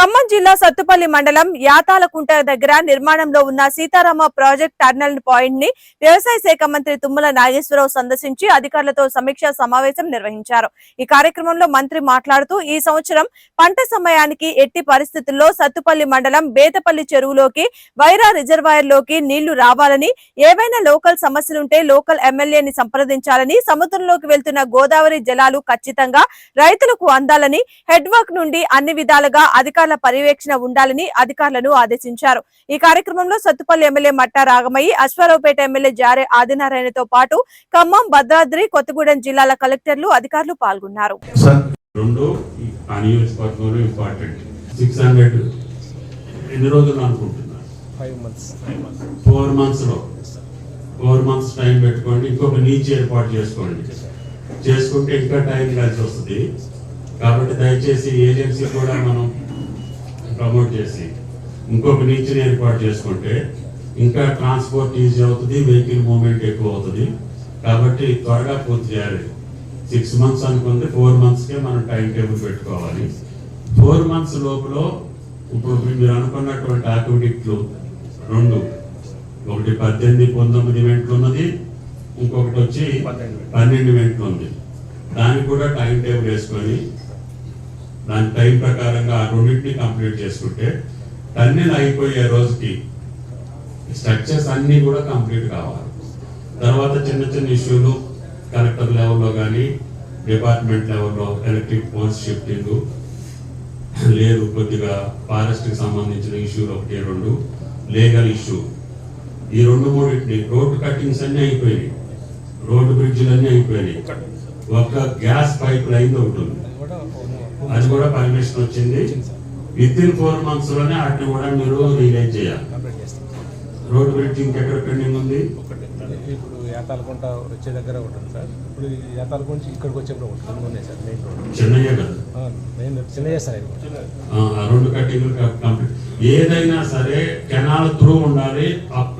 ఖమ్మం జిల్లా సత్తుపల్లి మండలం యాతాలకుంట దగ్గర నిర్మాణంలో ఉన్న సీతారామ ప్రాజెక్ట్ టర్నల్ పాయింట్ని వ్యవసాయ శాఖ మంత్రి తుమ్మల నాగేశ్వరరావు సందర్శించి అధికారులతో సమీక్షా సమావేశం నిర్వహించారు. ఈ కార్యక్రమంలో మంత్రి మాట్లాడుతూ ఈ సంవత్సరం పంట సమయానికి ఎట్టి పరిస్థితుల్లో సత్తుపల్లి మండలం బేతపల్లి చెరువులోకి వైరా రిజర్వాయర్లోకి నీళ్ళు రావాలని ఏవైనా లోకల్ సమస్యలుంటే లోకల్ ఎమ్మెల్యేని సంప్రదించాలని సముద్రంలోకి వెళ్తున్న గోదావరి జలాలు ఖచ్చితంగా రైతులకు అందాలని హెడ్ వర్క్ నుండి అన్ని విధాలుగా అధికారులు పర్యవేక్షణ ఉండాలని అధికారులను ఆదేశించారు. ఈ కార్యక్రమంలో సత్తుపల్లి ఎమ్మెల్యే మట్టా రాగమయ్యి అశ్వారావుపేట ఎమ్మెల్యే జారే ఆదినారాయణతో పాటు ఖమ్మం భద్రాద్రి కొత్తగూడెం జిల్లాల కలెక్టర్లు అధికారులు పాల్గొన్నారు. సార్ రెండు ఈ ఆ నియోజకవర్గంలో ఇంపార్టెంట్. సిక్స్ హండ్రెడ్ ఎన్ని రోజులు అనుకుంటున్నారు? ఫైవ్ మంత్స్ ఫోర్ మంత్స్లో ఫోర్ మంత్స్ టైం పెట్టుకోండి ఇంకొక నీచ్ ఏర్పాటు చేసుకోండి. చేసుకుంటే ఇంకా టైం కలిసి వస్తుంది. కాబట్టి దయచేసి ఏజెన్సీ కూడా మనం ప్రమోట్ చేసి ఇంకొక నీచ్ని ఏర్పాటు చేసుకుంటే ఇంకా ట్రాన్స్పోర్ట్ ఈజీ అవుతుంది వెహికల్ మూవ్మెంట్ ఎక్కువ అవుతుంది. కాబట్టి త్వరగా పూర్తి చేయాలి. సిక్స్ మంత్స్ అనుకుంది ఫోర్ మంత్స్కే మనం టైం టేబుల్ పెట్టుకోవాలి. ఫోర్ మంత్స్ లోపల ఇప్పుడు మీరు అనుకున్నటువంటి యాక్టివిటీలు రెండు. ఒకటి పద్దెనిమిది పంతొమ్మిది ఈవెంట్లు ఉన్నది. ఇంకొకటి వచ్చి పన్నెండు ఈవెంట్లు ఉంది. దానికి కూడా టైం టేబుల్ వేసుకొని దాని టైం ప్రకారంగా ఆ రెండింటిని కంప్లీట్ చేసుకుంటే టన్నెల్ అయిపోయే రోజుకి స్ట్రక్చర్స్ అన్నీ కూడా కంప్లీట్ కావాలి. తర్వాత చిన్న చిన్న ఇష్యూలు కలెక్టర్ లెవెల్లో కానీ డిపార్ట్మెంట్ లెవెల్లో ఎలక్ట్రిక్ పోల్స్ షిఫ్టింగ్ లేదు కొద్దిగా ఫారెస్ట్కి సంబంధించిన ఇష్యూలు ఒకటి రెండు లీగల్ ఇష్యూ. ఈ రెండు మూడింటిని రోడ్డు కట్టింగ్స్ అన్నీ అయిపోయినాయి. రోడ్డు బ్రిడ్జ్లు అన్నీ అయిపోయినాయి. ఒక గ్యాస్ పైప్ లైన్ ఒకటి ఉంది. అది కూడా పర్మిషన్ వచ్చింది. విత్ ఇన్ ఫోర్ మంత్స్లోనే వాటిని కూడా మీరు రిలీజ్ చేయాలి. రోడ్ బ్రిడ్జ్ ఇంకెక్కడ పెండింగ్ ఉంది? ఇప్పుడు యాతాలకుంట వచ్చే దగ్గర ఉంది సార్. ఇప్పుడు యాతాలకుంట ఇక్కడికి వచ్చేప్పుడు ఒకటి ఉన్నాయి సార్ మెయిన్ రోడ్ చిన్నయ్య కదా? మెయిన్ రోడ్ చిన్న చేస్తారు ఇది. ఆ, ఆ రెండు కట్టింగ్ కంప్లీట్ ఏదైనా సరే కెనాల్ త్రూ ఉండాలి అప్